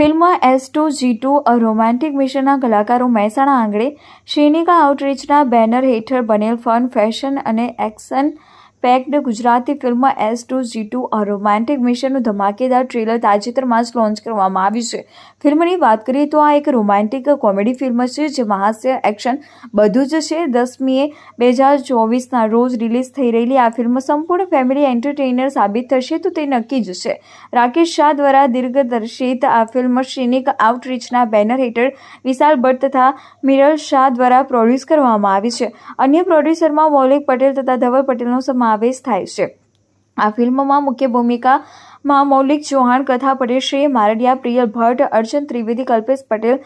Film S two G two, a romantic મિશનના કલાકારો મહેસાણા આંગણે શ્રીનિકા આઉટરીચના બેનર હેઠળ બનેલ ફન, ફેશન અને action packed Gujarati film S two G two a romantic મિશનનું ધમાકેદાર ટ્રેલર તાજેતરમાં જ લોન્ચ કરવામાં આવ્યું છે. ફિલ્મની વાત કરીએ તો આ એક રોમેન્ટિક કોમેડી ફિલ્મ છે જેમાં હાસ્ય એક્શન બધું જ છે. દસમીએ બે હજાર ચોવીસના રોજ રિલીઝ થઈ રહેલી આ ફિલ્મ સંપૂર્ણ ફેમિલી એન્ટરટેઇનર સાબિત થશે તો તે નક્કી જ છે. રાકેશ શાહ દ્વારા દિગ્દર્શિત આ ફિલ્મ શ્રીનિક આઉટરીચના બેનર હેઠળ વિશાલ ભટ્ટ તથા મિરલ શાહ દ્વારા પ્રોડ્યુસ કરવામાં આવી છે. અન્ય પ્રોડ્યુસરમાં મૌલિક પટેલ તથા ધવલ પટેલનો સમાવેશ થાય છે. આ ફિલ્મમાં મુખ્ય ભૂમિકામાં મૌલિક ચૌહાણ કથા પટેલ શ્રી, મારડિયા, પ્રિયલ ભટ્ટ, અર્જુન ત્રિવેદી, કલ્પેશ પટેલ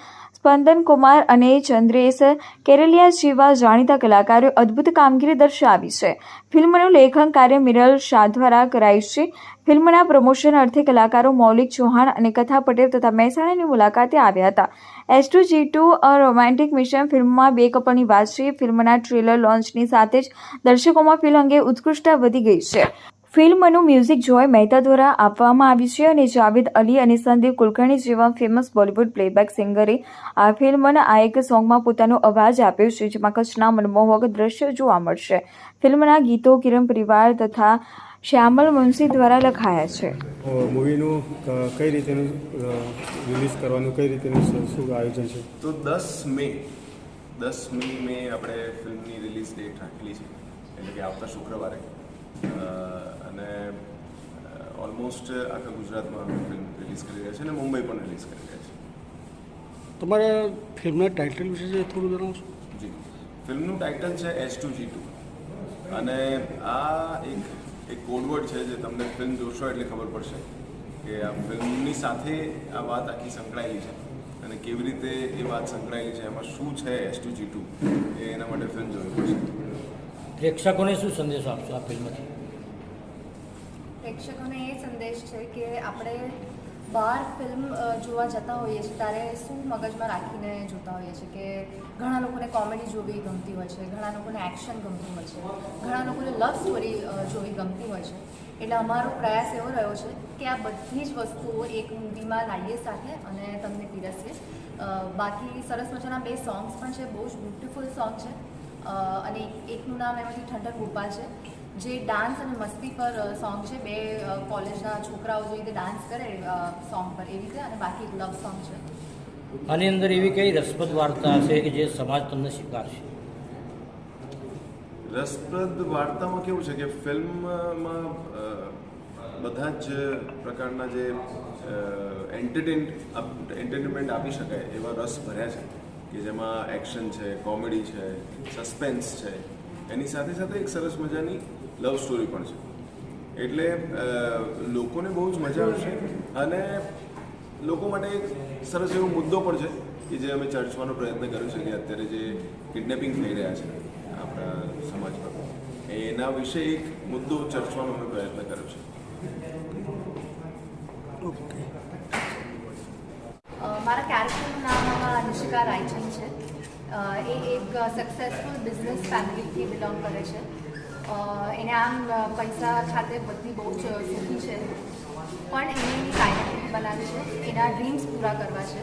સ્પંદન કુમાર અને ચંદ્રેશ કેરેલિયા જેવા જાણીતા કલાકારોએ અદ્ભુત કામગીરી દર્શાવી છે. ફિલ્મનું લેખન કાર્ય મિરલ શાહ દ્વારા કરાયું છે. ફિલ્મના પ્રમોશન અર્થે કલાકારો મૌલિક ચૌહાણ અને કથા પટેલ તથા મહેસાણાની મુલાકાતે આવ્યા હતા. S two G two, a romantic mission ફિલ્મમાં બે કપલની વાત છે. ફિલ્મના ટ્રેલર લોન્ચની સાથે જ દર્શકોમાં ફિલ્મ અંગે ઉત્કૃષ્ટતા વધી ગઈ છે. ફિલ્મનું મ્યુઝિક જોય મહેતા દ્વારા આપવામાં આવ્યું છે અને જાવેદ અલી અને સંદીપ કુલકર્ણી જેવા ફેમસ બોલિવૂડ પ્લેબેક સિંગરે આ ફિલ્મના આ એક સોંગમાં પોતાનો અવાજ આપ્યો છે જેમાં કચ્છના મનમોહક દ્રશ્યો જોવા મળશે. ફિલ્મના ગીતો કિરણ પરિવાર તથા શ્યામલ મુનશી દ્વારા લખાયા છે. મૂવીનું કઈ રીતેનું રિલીઝ કરવાનું કઈ રીતેનું શું આયોજન છે? તો દસ મે દસ મે મે આપણે ફિલ્મની રિલીઝ ડેટ રાખેલી છે. એટલે કે આવતા શુક્રવારે. અને ઓલમોસ્ટ આખા ગુજરાતમાં અમે ફિલ્મ રિલીઝ કરી રહ્યા છે અને મુંબઈ પણ રિલીઝ કરી રહ્યા છે. તમારા ફિલ્મના ટાઇટલ વિશે જે થોડું જણાવશો? જી. ફિલ્મનું ટાઇટલ છે એસ ટુ જી ટુ અને આ એક એક કોડવર્ડ છે જે તમને ફિલ્મ જોશો એટલે ખબર પડશે કે આ ફિલ્મની સાથે આ વાત આખી સંકળાયેલી છે અને કેવી રીતે એ વાત સંકળાયેલી છે એમાં શું છે S two G two A એના માટે ફિલ્મ જોવી પડશે. પ્રેક્ષકોને શું સંદેશો આપશો આ ફિલ્મથી? પ્રેક્ષકોને એ સંદેશ છે કે આપણે બહાર ફિલ્મ જોવા જતા હોઈએ છીએ ત્યારે શું મગજમાં રાખીને જોતા હોઈએ છીએ કે ઘણા લોકોને કોમેડી જોવી ગમતી હોય છે, ઘણા લોકોને એક્શન ગમતું હોય છે, ઘણા લોકોને લવ સ્ટોરી જોવી ગમતી હોય છે. એટલે અમારો પ્રયાસ એવો રહ્યો છે કે આ બધી જ વસ્તુઓ એક મૂવીમાં લાવીએ સાથે અને તમને પીરસીએ. બાકી સરસ મજાના બે સોંગ્સ પણ છે, બહુ જ બ્યુટિફુલ સોંગ છે. અને એકનું નામ એમાંથી ઠંડક ગોપાલ છે. જે ડાન્સ અને મસ્તી પર સોંગ છે. બે કોલેજના છોકરાઓ જે રીતે ડાન્સ કરે સોંગ પર એવી રીતે અને બાકી એક લવ સોંગ છે. આની અંદર એવી કઈ રસપ્રદ વાર્તા હશે કે જે સમાજ તમને સ્વીકારશે રસપ્રદ વાર્તામાં કેવું છે કે ફિલ્મમાં બધા જ પ્રકારના જે એન્ટરટેન એન્ટરટેનમેન્ટ આપી શકાય એવા રસ ભર્યા છે. કે જેમાં એક્શન છે કોમેડી છે સસ્પેન્સ છે. એની સાથે સાથે એક સરસ મજાની લવ સ્ટોરી પણ છે. એટલે લોકોને બહુ જ મજા આવશે અને લોકો માટે એક સરસ એવો મુદ્દો પણ છે કે જે અમે ચર્ચવાનો પ્રયત્ન કર્યો છે કે અત્યારે જે કિડનેપિંગ થઈ રહ્યા છે આપણા સમાજમાં એના વિશે એક મુદ્દો ચર્ચવાનો અમે પ્રયત્ન કર્યો છે. મારા કેરેક્ટરનું આમાં રાયચંદ છે. એ એક સક્સેસફુલ બિઝનેસ ફેમિલીથી બિલોંગ કરે છે. એને આમ પૈસા ખાતે બધી બહુ જ સુખી છે. પણ એને એની આઈડેન્ટિટી બનાવી છે. એના ડ્રીમ્સ પૂરા કરવા છે.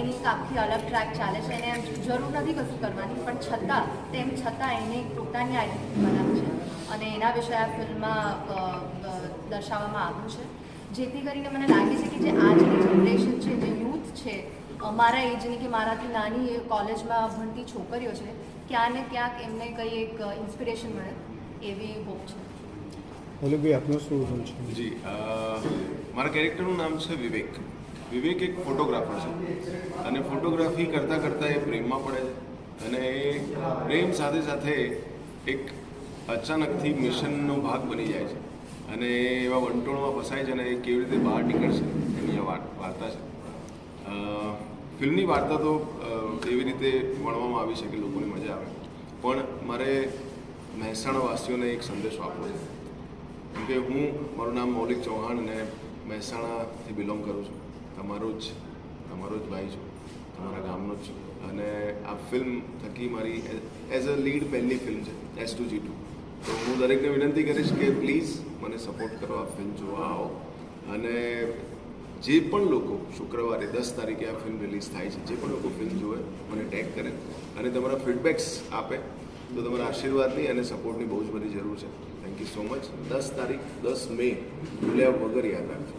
એની આખી અલગ ટ્રેક ચાલે છે. એને જરૂર નથી કશું કરવાની, પણ છતાં, તેમ છતાં એને એક પોતાની આઈડેન્ટિટી બનાવી છે. અને એના વિશે આ ફિલ્મમાં દર્શાવવામાં આવ્યું છે. જેથી કરીને મને લાગે છે કે જે આજની જનરેશન છે, જે યુથ છે મારા એજની કે મારાથી નાની કોલેજમાં ભણતી છોકરીઓ છે ક્યાં ને ક્યાંક એમને કંઈ એક ઇન્સ્પિરેશન મળે એવી હોપ છે. મૌલિકભાઈ આપનો શું રોલ છે? જી મારા કેરેક્ટરનું નામ છે વિવેક. વિવેક એક ફોટોગ્રાફર છે. અને ફોટોગ્રાફી કરતાં કરતાં એ પ્રેમમાં પડે છે. અને એ પ્રેમ સાથે સાથે એક અચાનકથી મિશનનો ભાગ બની જાય છે. અને એવા વંટોળમાં ફસાય છે અને એ કેવી રીતે બહાર નીકળશે એની આ વાત- વાર્તા છે. અ, ફિલ્મની વાર્તા તો એવી રીતે વણવામાં આવી છે કે લોકોને મજા આવે. પણ મારે મહેસાણાવાસીઓને એક સંદેશો આપવો છે. કેમ કે હું, મારું નામ મૌલિક ચૌહાણ અને મહેસાણાથી બિલોંગ કરું છું. તમારો જ તમારો જ ભાઈ છું. તમારા ગામનો જ છું. અને આ ફિલ્મ થકી મારી, એઝ અ લીડ પહેલી ફિલ્મ છે, એસ ટુ જી ટુ. તો હું દરેકને વિનંતી કરીશ કે પ્લીઝ મને સપોર્ટ કરો આ ફિલ્મ જોવા આવો. અને જે પણ લોકો શુક્રવારે દસ તારીખે આ ફિલ્મ રિલીઝ થાય છે, જે પણ લોકો ફિલ્મ જુએ, મને ટેગ કરે. અને તમારા ફીડબેક્સ આપે, તો તમારા આશીર્વાદની અને સપોર્ટની બહુ જ બધી જરૂર છે. થેન્ક યુ સો મચ દસ તારીખ, દસ મે, ભૂલ્યા વગર યાદ રાખજો.